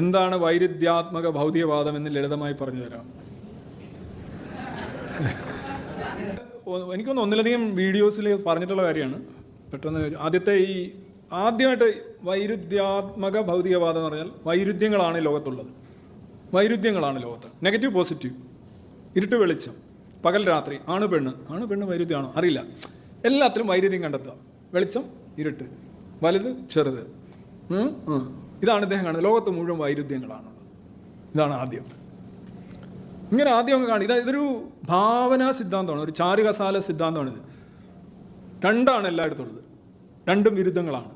എന്താണ് വൈരുദ്ധ്യാത്മക ഭൗതികവാദം എന്ന് ലളിതമായി പറഞ്ഞു തരാം എനിക്കൊന്ന് ഒന്നിലധികം വീഡിയോസിൽ പറഞ്ഞിട്ടുള്ള കാര്യമാണ്. പെട്ടെന്ന് ആദ്യത്തെ ഈ ആദ്യമായിട്ട് വൈരുദ്ധ്യാത്മക ഭൗതികവാദം എന്ന് പറഞ്ഞാൽ വൈരുദ്ധ്യങ്ങളാണ് ലോകത്തുള്ളത്. വൈരുദ്ധ്യങ്ങളാണ് ലോകത്ത്. നെഗറ്റീവ് പോസിറ്റീവ് ഇരുട്ട് വെളിച്ചം. പകൽ രാത്രി. ആണ് പെണ്ണ്. ആണ് പെണ്ണ് വൈരുദ്ധ്യമാണോ? അറിയില്ല. എല്ലാത്തിലും വൈരുദ്ധ്യം കണ്ടെത്തുക. വെളിച്ചം ഇരുട്ട്. വലുത് ചെറുത്. ഇതാണ് ഇദ്ദേഹം കാണുന്നത്. ലോകത്ത് മുഴുവൻ വൈരുദ്ധ്യങ്ങളാണുള്ളത് ഇതാണ് ആദ്യം. ഇങ്ങനെ ആദ്യം അങ്ങ് കാണും ഇതാ ഇതൊരു ഭാവനാ സിദ്ധാന്തമാണ്. ഒരു ചാരുകസാല സിദ്ധാന്തമാണിത് രണ്ടാണ് എല്ലായിടത്തും ഉള്ളത് രണ്ടും വിരുദ്ധങ്ങളാണ്.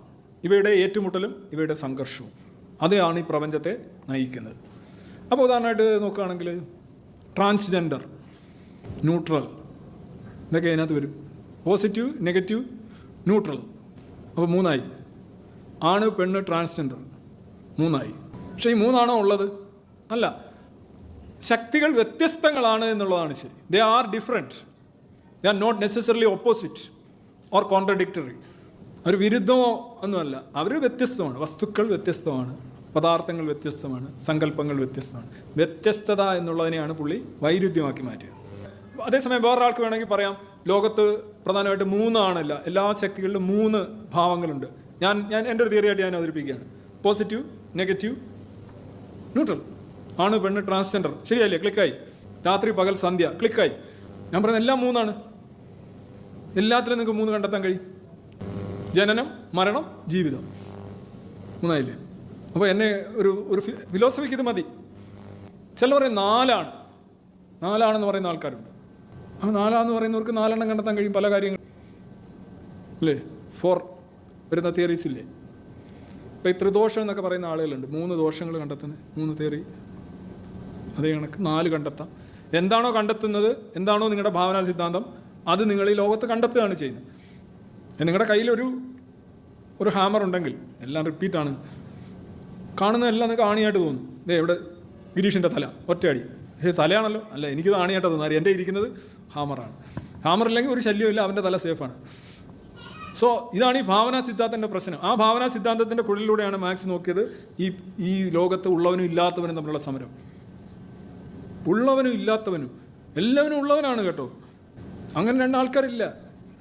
ഇവയുടെ ഏറ്റുമുട്ടലും ഇവയുടെ സംഘർഷവും. അതാണ് ഈ പ്രപഞ്ചത്തെ നയിക്കുന്നത്. അപ്പോൾ ഉദാഹരണമായിട്ട് നോക്കുകയാണെങ്കിൽ ട്രാൻസ്ജെൻഡർ ന്യൂട്രൽ ഇതൊക്കെ അതിനകത്ത് വരും. പോസിറ്റീവ് നെഗറ്റീവ് ന്യൂട്രൽ അപ്പോൾ മൂന്നായി. ആണ് പെണ്ണ് ട്രാൻസ്ജെൻഡർ മൂന്നായി. പക്ഷേ ഈ മൂന്നാണോ ഉള്ളത്? അല്ല. ശക്തികൾ വ്യത്യസ്തങ്ങളാണ് എന്നുള്ളതാണ് ശരി. They are different they are not necessarily opposite or contradictory അവർ വിരുദ്ധമോ ഒന്നുമല്ല. അവർ വ്യത്യസ്തമാണ്. വസ്തുക്കൾ വ്യത്യസ്തമാണ്. പദാർത്ഥങ്ങൾ വ്യത്യസ്തമാണ്. സങ്കല്പങ്ങൾ വ്യത്യസ്തമാണ്. വ്യത്യസ്തത എന്നുള്ളതിനെയാണ് പുള്ളി വൈരുദ്ധ്യമാക്കി മാറ്റിയത്. അതേസമയം വേറൊരാൾക്ക് വേണമെങ്കിൽ പറയാം. ലോകത്ത് പ്രധാനമായിട്ട് മൂന്നാണല്ല. എല്ലാ ശക്തികളിലും മൂന്ന് ഭാവങ്ങളുണ്ട്. ഞാൻ ഞാൻ എന്റെ ഒരു തിയറിയായിട്ട് ഞാൻ അവതരിപ്പിക്കുകയാണ്. പോസിറ്റീവ് നെഗറ്റീവ് ന്യൂട്രൽ ആണ് പെണ്ണ് ട്രാൻസ്ജെൻഡർ ശരിയല്ലേ ക്ലിക്കായി രാത്രി പകൽ സന്ധ്യ. ക്ലിക്കായി ഞാൻ പറയുന്നത് എല്ലാം മൂന്നാണ്. എല്ലാത്തിലും നിങ്ങൾക്ക് മൂന്ന് കണ്ടെത്താൻ കഴിയും. ജനനം മരണം ജീവിതം. മൂന്നായില്ലേ? അപ്പോൾ എന്നെ ഒരു ഒരു ഫിലോസഫിക്ക് ഇത് മതി. ചില പറയും നാലാണ്. നാലാണെന്ന് പറയുന്ന ആൾക്കാരുണ്ട്. ആ നാലാന്ന് പറയുന്നവർക്ക് നാലെണ്ണം കണ്ടെത്താൻ കഴിയും പല കാര്യങ്ങളും അല്ലേ? ഫോർ വരുന്ന തിയറീസ് ഇല്ലേ? ഇപ്പം ഈ ത്രിദോഷം എന്നൊക്കെ പറയുന്ന ആളുകളുണ്ട്. മൂന്ന് ദോഷങ്ങൾ കണ്ടെത്തുന്നത് മൂന്ന് തേറി അതേ കണക്ക്. നാല് കണ്ടെത്താം. എന്താണോ കണ്ടെത്തുന്നത് എന്താണോ നിങ്ങളുടെ ഭാവനാ സിദ്ധാന്തം അത് നിങ്ങൾ ഈ ലോകത്ത് കണ്ടെത്തുകയാണ് ചെയ്യുന്നത്. നിങ്ങളുടെ കയ്യിലൊരു ഒരു ഹാമർ ഉണ്ടെങ്കിൽ എല്ലാം റിപ്പീറ്റാണ് കാണുന്നതെല്ലാം നിങ്ങൾക്ക് ആണിയായിട്ട് തോന്നും. ഇതേ ഇവിടെ ഗിരീഷിന്റെ തല ഒറ്റയടി. പക്ഷേ തലയാണല്ലോ. അല്ല എനിക്കിത് ആണിയായിട്ട് തോന്നുന്നത്. എന്റെ ഇരിക്കുന്നത്? ഹാമറാണ് ഹാമർ ഇല്ലെങ്കിൽ ഒരു ശല്യമില്ല അവന്റെ തല സേഫാണ് സോ ഇതാണ് ഈ ഭാവന സിദ്ധാന്തത്തിന്റെ പ്രശ്നം. ആ ഭാവന സിദ്ധാന്തത്തിന്റെ കുഴലിലൂടെയാണ് മാക്സ് നോക്കിയത് ഈ ഈ ലോകത്ത് ഉള്ളവനും ഇല്ലാത്തവനും തമ്മിലുള്ള സമരം. ഉള്ളവനും ഇല്ലാത്തവനും. എല്ലാവരും ഉള്ളവനാണ് കേട്ടോ. അങ്ങനെ രണ്ടാൾക്കാരില്ല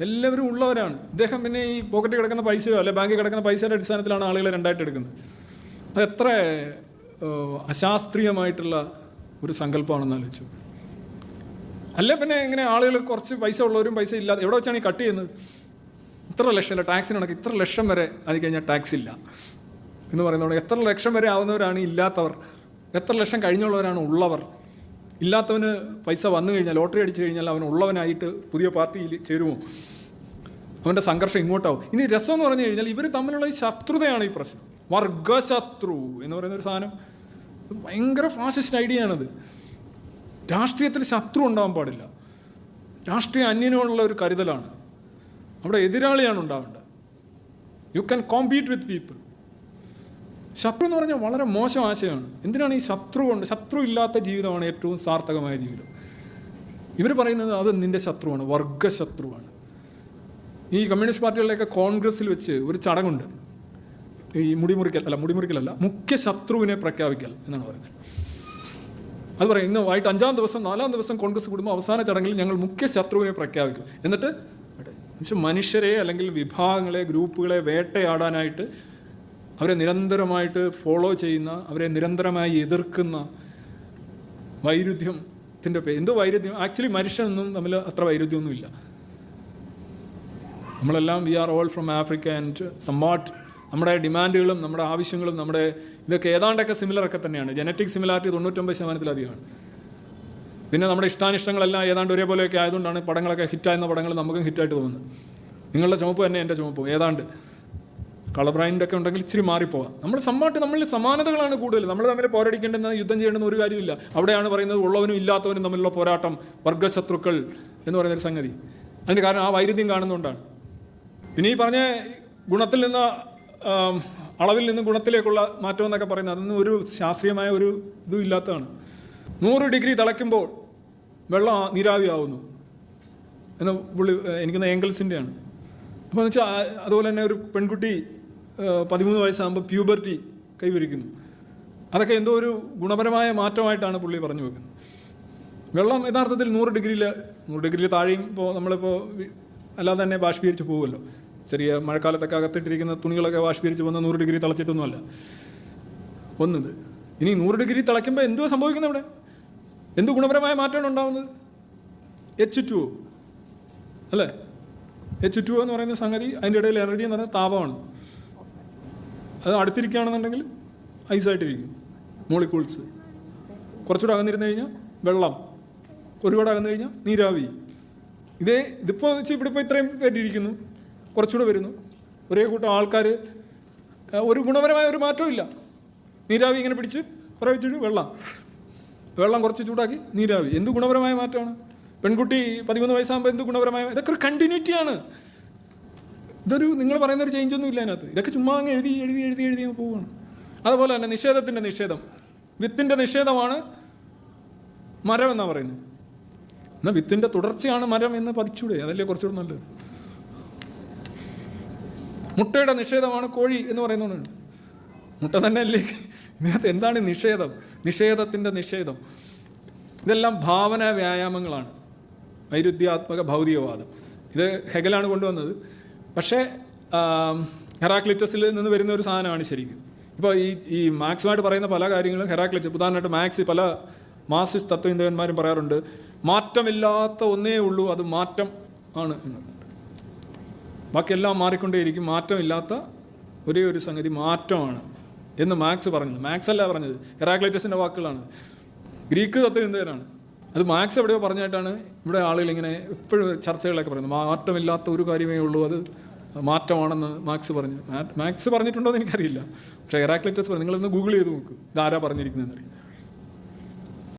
എല്ലാവരും ഉള്ളവരാണ്. ഇദ്ദേഹം പിന്നെ ഈ പോക്കറ്റിൽ കിടക്കുന്ന പൈസയോ അല്ലെ ബാങ്കിൽ കിടക്കുന്ന പൈസയുടെ അടിസ്ഥാനത്തിലാണ് ആളുകളെ രണ്ടായിട്ട് എടുക്കുന്നത്. അത് എത്ര അശാസ്ത്രീയമായിട്ടുള്ള ഒരു സങ്കല്പമാണെന്ന് ആലോചിച്ചു. അല്ല പിന്നെ ഇങ്ങനെ ആളുകൾ കുറച്ച് പൈസ ഉള്ളവരും പൈസ ഇല്ലാതെ എവിടെ വെച്ചാണ് ഈ കട്ട് ചെയ്യുന്നത്? ഇത്ര ലക്ഷം അല്ല ടാക്സിന് കണക്ക് ഇത്ര ലക്ഷം വരെ അത് കഴിഞ്ഞാൽ ടാക്സ് ഇല്ല. എന്ന് പറയുന്നത് എത്ര ലക്ഷം വരെ ആവുന്നവരാണ് ഇല്ലാത്തവർ എത്ര ലക്ഷം കഴിഞ്ഞുള്ളവരാണ് ഉള്ളവർ. ഇല്ലാത്തവന് പൈസ വന്നു കഴിഞ്ഞാൽ ലോട്ടറി അടിച്ചു കഴിഞ്ഞാൽ അവൻ ഉള്ളവനായിട്ട് പുതിയ പാർട്ടിയിൽ ചേരുമോ? അവന്റെ സംഘർഷം ഇങ്ങോട്ടാവും. ഇനി രസം എന്ന് പറഞ്ഞു കഴിഞ്ഞാൽ ഇവർ തമ്മിലുള്ള ഈ ശത്രുതയാണ് ഈ പ്രശ്നം. വർഗശത്രു എന്ന് പറയുന്ന ഒരു സാധനം. ഭയങ്കര ഫാസിസ്റ്റ് ഐഡിയ രാഷ്ട്രീയത്തിൽ ശത്രു ഉണ്ടാവാൻ പാടില്ല. രാഷ്ട്രീയ അന്യനോടുള്ള ഒരു കരുതലാണ്. അവിടെ എതിരാളിയാണ് ഉണ്ടാവേണ്ടത്. You can compete with people ശത്രു എന്ന് പറഞ്ഞാൽ വളരെ മോശം ആശയമാണ്. എന്തിനാണ് ഈ ശത്രു കൊണ്ട് ശത്രു ഇല്ലാത്ത ജീവിതമാണ് ഏറ്റവും സാർത്ഥകമായ ജീവിതം? ഇവർ പറയുന്നത് അത് നിന്റെ ശത്രുവാണ് വർഗശത്രുവാണ്. ഈ കമ്മ്യൂണിസ്റ്റ് പാർട്ടികളിലൊക്കെ കോൺഗ്രസ്സിൽ വെച്ച് ഒരു ചടങ്ങുണ്ട്. ഈ മുടിമുറിക്കൽ അല്ല മുടിമുറിക്കലല്ല മുഖ്യ ശത്രുവിനെ പ്രഖ്യാപിക്കൽ എന്നാണ് പറയുന്നത്. അത് പറയും ഇന്ന് വൈകിട്ട് അഞ്ചാം ദിവസം നാലാം ദിവസം കോൺഗ്രസ് കൂടുമ്പോൾ അവസാന ചടങ്ങിൽ ഞങ്ങൾ മുഖ്യ ശത്രുവിനെ പ്രഖ്യാപിക്കും. എന്നിട്ട് എന്നുവെച്ചാൽ മനുഷ്യരെ അല്ലെങ്കിൽ വിഭാഗങ്ങളെ ഗ്രൂപ്പുകളെ വേട്ടയാടാനായിട്ട് അവരെ നിരന്തരമായിട്ട് ഫോളോ ചെയ്യുന്ന അവരെ നിരന്തരമായി എതിർക്കുന്ന വൈരുദ്ധ്യത്തിന്റെ പേര് എന്തോ വൈരുദ്ധ്യം? ആക്ച്വലി മനുഷ്യനൊന്നും തമ്മിൽ അത്ര വൈരുദ്ധ്യമൊന്നുമില്ല നമ്മളെല്ലാം we are all from Africa and somewhat നമ്മുടെ ഡിമാൻഡുകളും നമ്മുടെ ആവശ്യങ്ങളും നമ്മുടെ ഇതൊക്കെ ഏതാണ്ടൊക്കെ സിമിലർ ഒക്കെ തന്നെയാണ്. ജനറ്റിക് സിമിലാരിറ്റി തൊണ്ണൂറ്റൊമ്പത് ശതമാനത്തിലധികമാണ്. പിന്നെ നമ്മുടെ ഇഷ്ടാനിഷ്ടങ്ങളെല്ലാം ഏതാണ്ട് ഒരേപോലെയൊക്കെ ആയതുകൊണ്ടാണ് പടങ്ങളൊക്കെ ഹിറ്റായിരുന്ന പടങ്ങൾ നമുക്കും ഹിറ്റായിട്ട് തോന്നുന്നത്. നിങ്ങളുടെ ചുമപ്പ് തന്നെ എന്റെ ചുമപ്പും. ഏതാണ്ട് കളർ ബ്രൈൻഡ് ഒക്കെ ഉണ്ടെങ്കിൽ ഇച്ചിരി മാറിപ്പോവാം. നമ്മൾ സമ്മാട്ട് നമ്മളിൽ സമാനതകളാണ് കൂടുതൽ. നമ്മൾ തമ്മിൽ പോരടിക്കേണ്ടുന്ന യുദ്ധം ചെയ്യേണ്ടെന്ന് ഒരു കാര്യമില്ല. അവിടെയാണ് പറയുന്നത് ഉള്ളവനും ഇല്ലാത്തവനും തമ്മിലുള്ള പോരാട്ടം വർഗശത്രുക്കൾ എന്ന് പറയുന്നൊരു സംഗതി. അതിന് കാരണം ആ വൈരുദ്ധ്യം കാണുന്നതുകൊണ്ടാണ്. പിന്നെ ഈ പറഞ്ഞ ഗുണത്തിൽ നിന്ന് അളവിൽ നിന്ന് ഗുണത്തിലേക്കുള്ള മാറ്റം എന്നൊക്കെ പറയുന്നത് അതൊന്നും ഒരു ശാസ്ത്രീയമായ ഒരു ഇതും ഇല്ലാത്തതാണ്. നൂറ് ഡിഗ്രി തിളയ്ക്കുമ്പോൾ വെള്ളം നീരാവി നീരാവിയാവുന്നു എന്ന പുള്ളി എനിക്കൊന്ന് ഏങ്കിൾസിന്റെയാണ് അപ്പോൾ എന്ന് വെച്ചാൽ അതുപോലെ തന്നെ ഒരു പെൺകുട്ടി പതിമൂന്ന് വയസ്സാകുമ്പോൾ പ്യൂബർട്ടി കൈവരിക്കുന്നു. അതൊക്കെ എന്തോ ഒരു ഗുണപരമായ മാറ്റമായിട്ടാണ് പുള്ളി പറഞ്ഞു വെക്കുന്നത്. വെള്ളം യഥാർത്ഥത്തിൽ നൂറ് ഡിഗ്രിയിൽ നൂറ് ഡിഗ്രിയിൽ താഴെയും ഇപ്പോൾ നമ്മളിപ്പോൾ അല്ലാതെ തന്നെ ബാഷ്പീകരിച്ച് പോകുമല്ലോ ചെറിയ മഴക്കാലത്തൊക്കെ അകത്തിട്ടിരിക്കുന്ന തുണികളൊക്കെ ബാഷ്പീകരിച്ച് വന്ന് നൂറ് ഡിഗ്രി തിളച്ചിട്ടൊന്നുമല്ല. ഒന്നത്. ഇനി നൂറ് ഡിഗ്രി തിളയ്ക്കുമ്പോൾ എന്തോ സംഭവിക്കുന്നത് ഇവിടെ? എന്ത് ഗുണപരമായ മാറ്റമാണ് ഉണ്ടാവുന്നത്? എച്ച് ടു അല്ലേ? എച്ച് ടു എന്ന് പറയുന്ന സംഗതി അതിന്റെ ഇടയിൽ എനർജി എന്ന് പറയുന്നത് താപമാണ്. അത് അടുത്തിരിക്കുകയാണെന്നുണ്ടെങ്കിൽ ഐസായിട്ടിരിക്കും മോളിക്യൂൾസ് കുറച്ചുകൂടെ അകന്നിരുന്ന് കഴിഞ്ഞാൽ വെള്ളം. ഒരുപാട് അകന്നു കഴിഞ്ഞാൽ നീരാവി. ഇതേ ഇതിപ്പോൾ എന്ന് വെച്ചാൽ ഇവിടെ ഇപ്പോൾ ഇത്രയും പേരിയിരിക്കുന്നു കുറച്ചുകൂടെ വരുന്നു. ഒരേ കൂട്ടം ആൾക്കാർ ഒരു ഗുണപരമായ ഒരു മാറ്റവും ഇല്ല. നീരാവി ഇങ്ങനെ പിടിച്ച് കുറേ വെച്ചിട്ട് വെള്ളം. വെള്ളം കുറച്ച് ചൂടാക്കി നീരാവി. എന്ത് ഗുണപരമായ മാറ്റമാണ്? പെൺകുട്ടി പതിമൂന്ന് വയസ്സാകുമ്പോൾ എന്ത് ഗുണപരമായ ഇതൊക്കെ ഒരു കണ്ടിന്യൂറ്റിയാണ് ഇതൊരു നിങ്ങൾ പറയുന്ന ഒരു ചേഞ്ച് ഒന്നും ഇല്ല അതിനകത്ത്. ഇതൊക്കെ ചുമ്മാ അങ്ങ് എഴുതി എഴുതി എഴുതി എഴുതി പോവുകയാണ് അതുപോലെ തന്നെ നിഷേധത്തിന്റെ നിഷേധം. വിത്തിന്റെ നിഷേധമാണ് മരം എന്നാണ് പറയുന്നത്. എന്നാൽ വിത്തിന്റെ തുടർച്ചയാണ് മരം എന്ന് പതിച്ചൂടെ? അതല്ലേ കുറച്ചുകൂടെ നല്ലത്? മുട്ടയുടെ നിഷേധമാണ് കോഴി എന്ന് പറയുന്നുണ്ട് മുട്ട തന്നെ അല്ലേ ഇതിനകത്ത് എന്താണ് നിഷേധം? നിഷേധത്തിന്റെ നിഷേധം. ഇതെല്ലാം ഭാവന വ്യായാമങ്ങളാണ്. വൈരുദ്ധ്യാത്മക ഭൗതികവാദം. ഇത് ഹെഗലാണ് കൊണ്ടുവന്നത്. പക്ഷേ ഹെറാക്ലിറ്റസിൽ നിന്ന് വരുന്ന ഒരു സാധനമാണ് ശരിക്കും. ഇപ്പോൾ ഈ ഈ മാക്സുമായിട്ട് പറയുന്ന പല കാര്യങ്ങളും ഹെറാക്ലിറ്റസ് ഉദാഹരണമായിട്ട് മാക്സ് പല മാർസിസ്റ്റ് തത്വചിന്തകന്മാരും പറയാറുണ്ട് മാറ്റമില്ലാത്ത ഒന്നേ ഉള്ളൂ അത് മാറ്റം ആണ് ബാക്കിയെല്ലാം മാറിക്കൊണ്ടേയിരിക്കും. മാറ്റമില്ലാത്ത ഒരേ ഒരു സംഗതി മാറ്റമാണ്. എന്ന് മാക്സ് പറഞ്ഞത് മാക്സ് അല്ല പറഞ്ഞത്. ഹെറാക്ലൈറ്റസിന്റെ വാക്കുകളാണ്. ഗ്രീക്ക് തത്വചിന്തകനാണ് അത് മാക്സ് എവിടെയോ പറഞ്ഞായിട്ടാണ് ഇവിടെ ആളുകൾ ഇങ്ങനെ എപ്പോഴും ചർച്ചകളൊക്കെ പറയുന്നത്. മാറ്റമില്ലാത്ത ഒരു കാര്യമേ ഉള്ളൂ. അത് മാറ്റമാണെന്ന് മാക്സ് പറഞ്ഞു. മാക്സ് പറഞ്ഞിട്ടുണ്ടോ എന്ന് എനിക്കറിയില്ല. പക്ഷേ ഹെറാക്ലൈറ്റസ് പറഞ്ഞു. നിങ്ങളൊന്ന് ഗൂഗിൾ ചെയ്ത് നോക്ക്. ഇതാരാ പറഞ്ഞിരിക്കുന്നതെന്ന് അറിയാം.